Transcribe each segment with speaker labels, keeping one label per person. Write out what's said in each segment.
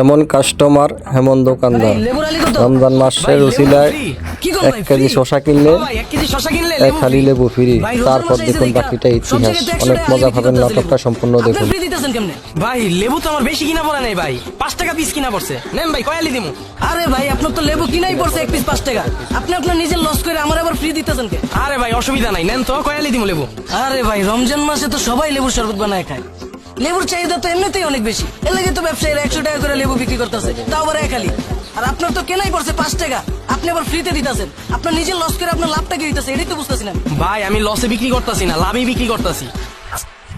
Speaker 1: এমন কাস্টমার হেমন দোকানদার? রমজান মাসের রসিলায় এক কেজি শশা কিনলে
Speaker 2: এক কেজি শশা কিনলে
Speaker 1: এক
Speaker 2: লেবু
Speaker 1: খালি লেবু ফ্রি তারপর দেখুন বাকিটা ইতিহাস। অনেক মজা পাবেন নাটকটা সম্পূর্ণ দেখুন?
Speaker 3: ভাই লেবু তো আমার বেশি কিনা পড়ে নাই ভাই। পাঁচ টাকা পিস কিনা পড়ছে। নেন ভাই কয়ালি দিমু?
Speaker 2: আরে ভাই আপনার তো লেবু কিনাই পড়ছে এক পিস পাঁচ টাকা। আপনি আপনার নিজের লস করে আমার আবার ফ্রি দিতেছেন কে?
Speaker 3: আরে ভাই অসুবিধা নাই। নেন তো কয়ালি দিমু লেবু?
Speaker 2: আরে ভাই রমজান মাসে তো সবাই লেবুর শরবত বানায় খায়। লেবুর চাহিদা তো এমনিতেই অনেক বেশি। এর লাগে তো ব্যবসায়ীরা একশো টাকা করে লেবু বিক্রি করতেছে তাও আবার একালি। আর আপনার তো কেনাই পড়ছে পাঁচ টাকা আপনি আবার ফ্রিতে দিতেছেন। আপনার নিজের লস করে আপনার লাভটা কি দিতেছে এটাই তো বুঝতেছি না।
Speaker 3: ভাই আমি লসে বিক্রি করতেছি না লাভই বিক্রি করতেছি।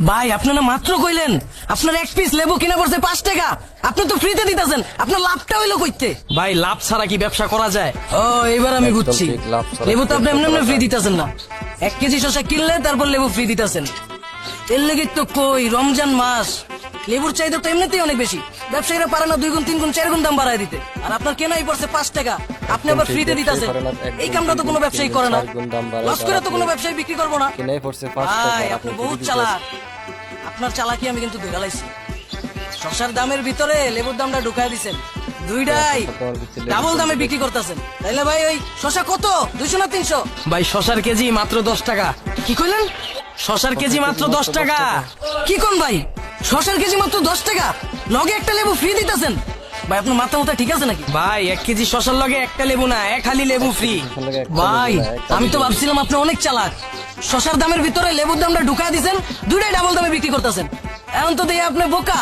Speaker 2: ভাই আপনি না মাত্র কইলেন আপনার এক পিস লেবু কিনা পড়ছে পাঁচ টাকা আপনি তো ফ্রিতে দিতেছেন আপনার লাভটা হইল কইতে।
Speaker 3: ভাই লাভ ছাড়া কি ব্যবসা করা যায়?
Speaker 2: ও এবার আমি বুঝছি।
Speaker 1: লাভ
Speaker 2: লেবু তো আপনি
Speaker 1: ব্যবসা
Speaker 2: এমনি ফ্রি দিতেছেন না। এক কেজি শসা কিনলে তারপর লেবু ফ্রি দিতেছেন। এর লেগে তো কই রমজান মাস। লেবুর চাহিদা তো এমনিতেই অনেক বেশি। ব্যবসায়ীরা পারে না দুই গুণ তিন গুণ চার গুণ দাম বাড়ায় দিতে। আর আপনার কেনাই পড়ছে পাঁচ টাকা। আপনি আবার ফ্রিতে
Speaker 1: এক
Speaker 2: এই কামটা তো কোনো ব্যবসায়ী করে না। লস করে তো কোনো ব্যবসায়ী বিক্রি করব না।
Speaker 1: কিনাই পড়ছে পাঁচ টাকা
Speaker 2: আপনি বহুত চালাক। আপনার চালাকি আমি কিন্তু ধরে লাইছি। শসার দামের ভিতরে লেবুর দামটা ঢুকাই দিছেন। দুইটাই ডাবল দামে বিক্রি করতেছেন। তাইলে ভাই ওই শসা কত? দুইশো না তিনশো?
Speaker 3: ভাই শশার কেজি মাত্র দশ টাকা।
Speaker 2: কি কইলেন?
Speaker 3: শশার কেজি মাত্র দশ টাকা।
Speaker 2: কি কোন ভাই? শসার কেজি মাত্র দশ টাকা? লগে একটা লেবু ফ্রি দিতেছেন। ভাই আপনার মাথা মাথা ঠিক আছে নাকি?
Speaker 3: ভাই এক কেজি শশার লগে একটা লেবু না এক খালি লেবু ফ্রি
Speaker 2: ভাই আমি তো ভাবছিলাম আপনি অনেক চালাক। শসার দামের ভিতরে লেবুর দামটা ঢুকাই দিছেন দুইটাই ডাবল দামে বিক্রি করতেছেন। এখন তো দিয়ে আপনি বোকা।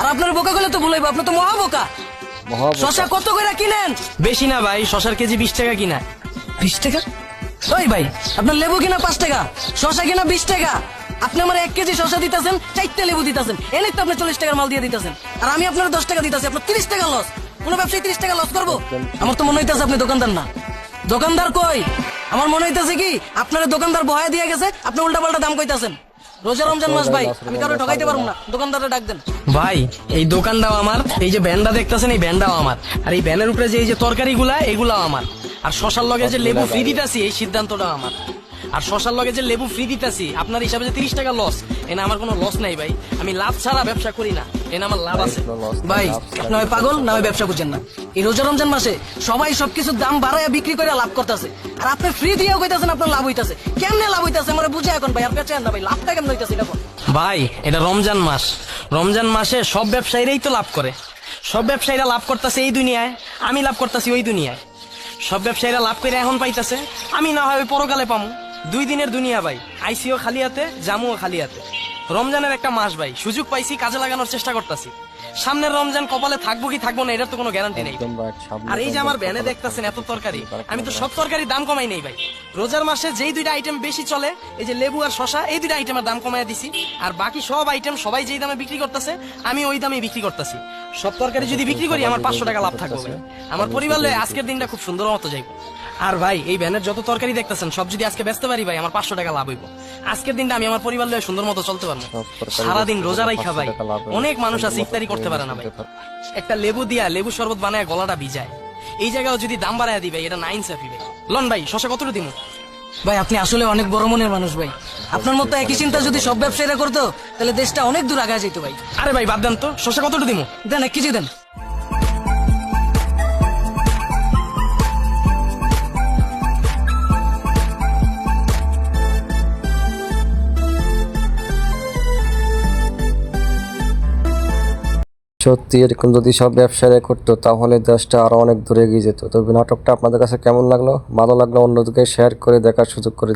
Speaker 2: আর আপনার বোকা করলে তো ভুলাইবো আপনি তো মহা বোকা। শসা কত করে কিনেন?
Speaker 3: বেশি না ভাই শশার কেজি বিশ টাকা কিনা।
Speaker 2: বিশ টাকা? ওই ভাই, আপনার লেবু কিনা পাঁচ টাকা, শসা কিনা বিশ টাকা? আপনি আমার এক কেজি শসা দিতেছেন, চারটে লেবু দিতেছেন। এনে তো আপনি চল্লিশ টাকার মাল দিয়ে দিতেছেন। আর আমি আপনার দশ টাকা দিতেছি, আপনার টাকা লস কোনো টাকা লস করব? আমার তো মনে হইতেছে আপনি দোকানদার না। দোকানদার কই? আমার মনে হইতেছে কি, আপনার দোকানদার বহায় দিয়ে গেছে, আপনি উল্টা পাল্টা দাম কইতাছেন। রোজা রমজান মাস ভাই, আমি কারও ঠকাইতে পারব না। দোকানদারে ডাক দেন।
Speaker 3: ভাই, এই দোকানটাও আমার, এই যে ব্যান্ডটা দেখতেছেন, এই ব্যান্ডটাও আমার। আর এই ব্যানের উপরে যে এই যে তরকারি গুলা এগুলাও আমার। আর শশার লগে যে লেবু ফ্রি দিতাছি এই সিদ্ধান্তটাও আমার। আর শশার লগে যে লেবু ফ্রি দিতাছি আপনার হিসাবে যে তিরিশ টাকা লস এনে আমার কোনো লস নাই ভাই। আমি লাভ ছাড়া ব্যবসা করি না এনে আমার লাভ আছে।
Speaker 2: ভাই হয় পাগল না হয় ব্যবসা বুঝছেন না? এই রোজা রমজান মাসে সবাই সবকিছুর দাম বাড়ায় বিক্রি করে লাভ করতেছে। আর আপনি ফ্রি দিয়েও কইতাছেন আপনার লাভ হইতাছে। কেমনে লাভ হইতাছে আমার বুঝে এখন ভাই আপনি চান না ভাই লাভটা কেমন হইতাছে এটা
Speaker 3: ভাই এটা রমজান মাস। রমজান মাসে সব ব্যবসায়ীরাই তো লাভ করে। সব ব্যবসায়ীরা লাভ করতেছে এই দুনিয়ায় আমি লাভ করতেছি ওই দুনিয়ায়। সব ব্যবসায়ীরা লাভ করে এখন পাইতেছে। আমি না হয় পরকালে পামু। দুই দিনের দুনিয়া ভাই আইসিও খালি হাতে জামুও খালি হাতে। রমজানের একটা মাস ভাই সুযোগ পাইছি কাজে লাগানোর চেষ্টা করতেছি। সামনের রমজান কপালে থাকব কি থাকব না এটার তো কোনো গ্যারান্টি নেই। আর এই যে আমার ব্যানে দেখতেছেন এত তরকারি আমি তো সব তরকারি দাম কমাই নেই ভাই। রোজার মাসে যেই দুইটা আইটেম বেশি চলে এই যে লেবু আর শশা এই দুইটা আইটেমের দাম কমাই দিছি। আর বাকি সব আইটেম সবাই যেই দামে বিক্রি করতেছে আমি ওই দামে বিক্রি করতেছি। সব তরকারি যদি বিক্রি করি আমার পাঁচশো টাকা লাভ থাকবে আমার পরিবার লয়ে আজকের দিনটা খুব সুন্দর মতো যাইব। আর ভাই এই ভ্যানের যত তরকারি দেখতেছেন সব যদি আজকে বেচতে পারি ভাই আমার পাঁচশো টাকা লাভ হইব। আজকের দিনটা আমি আমার পরিবার লয়ে সুন্দর মতো চলতে পারব। সারাদিন রোজা রাইখা ভাই। অনেক মানুষ আছে ইফতারি করতে পারে না ভাই। একটা লেবু দিয়া লেবু শরবত বানায় গলাটা ভিজায়। এই জায়গায় যদি দাম বাড়ায় দিবে এটা নাইন সাফি ভাই। লন ভাই শশা কতটা দিব
Speaker 2: ভাই আপনি আসলে অনেক বড় মনের মানুষ ভাই। আপনার মতো একই চিন্তা যদি সব ব্যবসায়ীরা করতো তাহলে দেশটা অনেক দূর আগে যেত ভাই।
Speaker 3: আরে ভাই বাদ দেন তো। শশা কতটা দিব
Speaker 2: দেন এক কেজি দেন।
Speaker 1: সত্যি এরকম যদি সব ব্যবসায়ীরা করতো, তাহলে দেশটা আরও অনেক দূরে এগিয়ে যেত তবে নাটকটা আপনাদের কাছে কেমন লাগল ভালো লাগল অন্যদিকে শেয়ার করে দেখার সুযোগ করে।